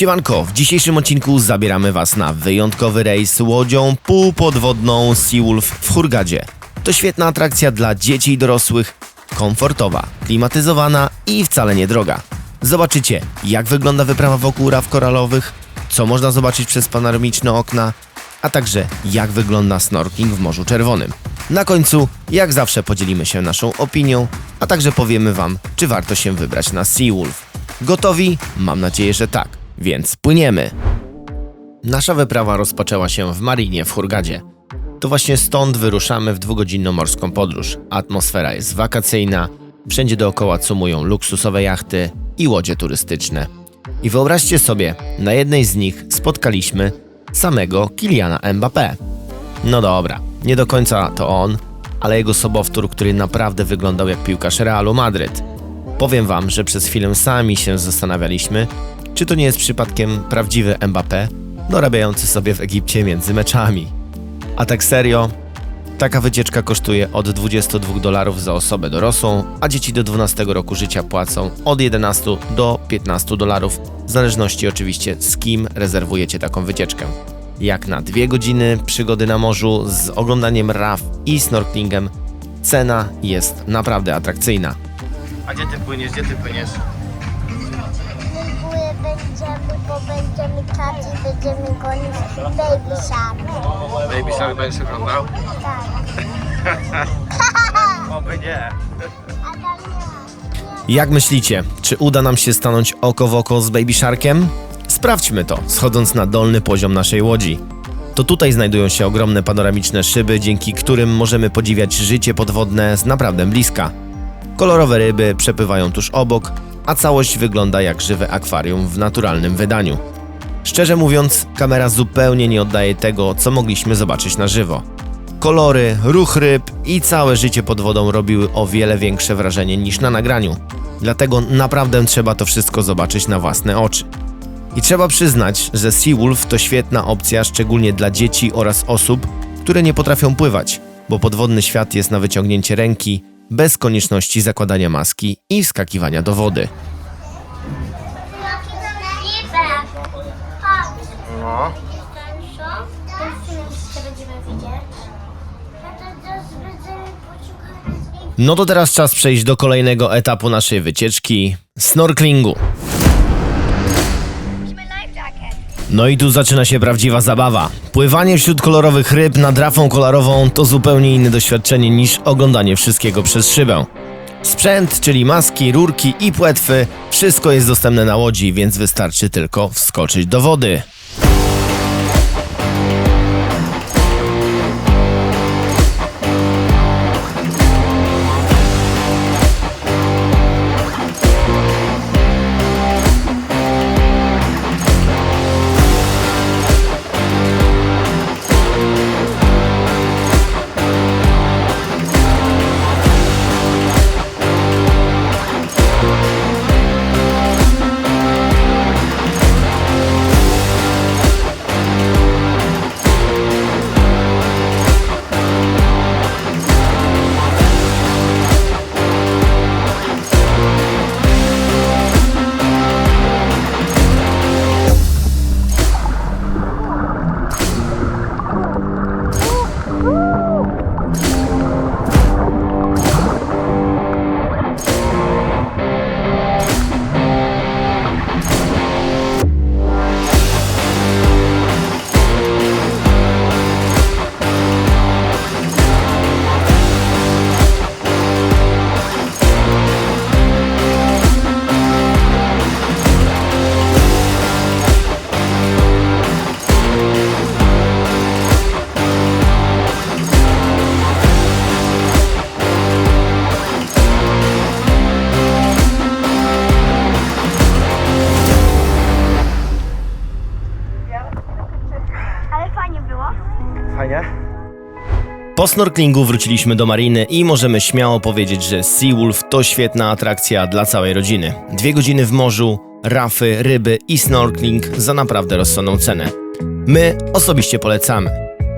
Siemanko, w dzisiejszym odcinku zabieramy Was na wyjątkowy rejs łodzią półpodwodną Seawolf w Hurgadzie. To świetna atrakcja dla dzieci i dorosłych, komfortowa, klimatyzowana i wcale nie droga. Zobaczycie, jak wygląda wyprawa wokół raw koralowych, co można zobaczyć przez panoramiczne okna, a także jak wygląda snorkeling w Morzu Czerwonym. Na końcu, jak zawsze, podzielimy się naszą opinią, a także powiemy Wam, czy warto się wybrać na Seawolf. Gotowi? Mam nadzieję, że tak, więc płyniemy. Nasza wyprawa rozpoczęła się w Marinie w Hurgadzie. To właśnie stąd wyruszamy w dwugodzinną morską podróż. Atmosfera jest wakacyjna, wszędzie dookoła cumują luksusowe jachty i łodzie turystyczne. I wyobraźcie sobie, na jednej z nich spotkaliśmy samego Kiliana Mbappé. No dobra, nie do końca to on, ale jego sobowtór, który naprawdę wyglądał jak piłkarz Realu Madryt. Powiem wam, że przez chwilę sami się zastanawialiśmy, czy to nie jest przypadkiem prawdziwy Mbappé, dorabiający sobie w Egipcie między meczami. A tak serio, taka wycieczka kosztuje od 22 dolarów za osobę dorosłą, a dzieci do 12 roku życia płacą od 11 do 15 dolarów, w zależności oczywiście z kim rezerwujecie taką wycieczkę. Jak na dwie godziny przygody na morzu z oglądaniem raf i snorkelingiem, cena jest naprawdę atrakcyjna. A gdzie ty płyniesz? Gdzie ty płyniesz? Mgły będziemy, bo będziemy czać i będziemy gonić baby shark. Baby Shark będziesz oglądał? Tak. Oby nie. A tam. Jak myślicie, czy uda nam się stanąć oko w oko z Baby Sharkiem? Sprawdźmy to, schodząc na dolny poziom naszej łodzi. To tutaj znajdują się ogromne panoramiczne szyby, dzięki którym możemy podziwiać życie podwodne z naprawdę bliska. Kolorowe ryby przepływają tuż obok, a całość wygląda jak żywe akwarium w naturalnym wydaniu. Szczerze mówiąc, kamera zupełnie nie oddaje tego, co mogliśmy zobaczyć na żywo. Kolory, ruch ryb i całe życie pod wodą robiły o wiele większe wrażenie niż na nagraniu. Dlatego naprawdę trzeba to wszystko zobaczyć na własne oczy. I trzeba przyznać, że Seawolf to świetna opcja szczególnie dla dzieci oraz osób, które nie potrafią pływać, bo podwodny świat jest na wyciągnięcie ręki, bez konieczności zakładania maski i wskakiwania do wody. No. No to teraz czas przejść do kolejnego etapu naszej wycieczki snorkelingu. No i tu zaczyna się prawdziwa zabawa. Pływanie wśród kolorowych ryb nad rafą kolorową to zupełnie inne doświadczenie niż oglądanie wszystkiego przez szybę. Sprzęt, czyli maski, rurki i płetwy, wszystko jest dostępne na łodzi, więc wystarczy tylko wskoczyć do wody. Po snorklingu wróciliśmy do mariny i możemy śmiało powiedzieć, że Seawolf to świetna atrakcja dla całej rodziny. Dwie godziny w morzu, rafy, ryby i snorkling za naprawdę rozsądną cenę. My osobiście polecamy.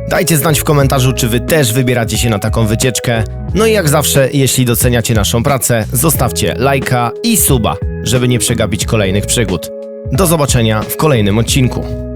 Dajcie znać w komentarzu, czy wy też wybieracie się na taką wycieczkę. No i jak zawsze, jeśli doceniacie naszą pracę, zostawcie lajka i suba, żeby nie przegapić kolejnych przygód. Do zobaczenia w kolejnym odcinku.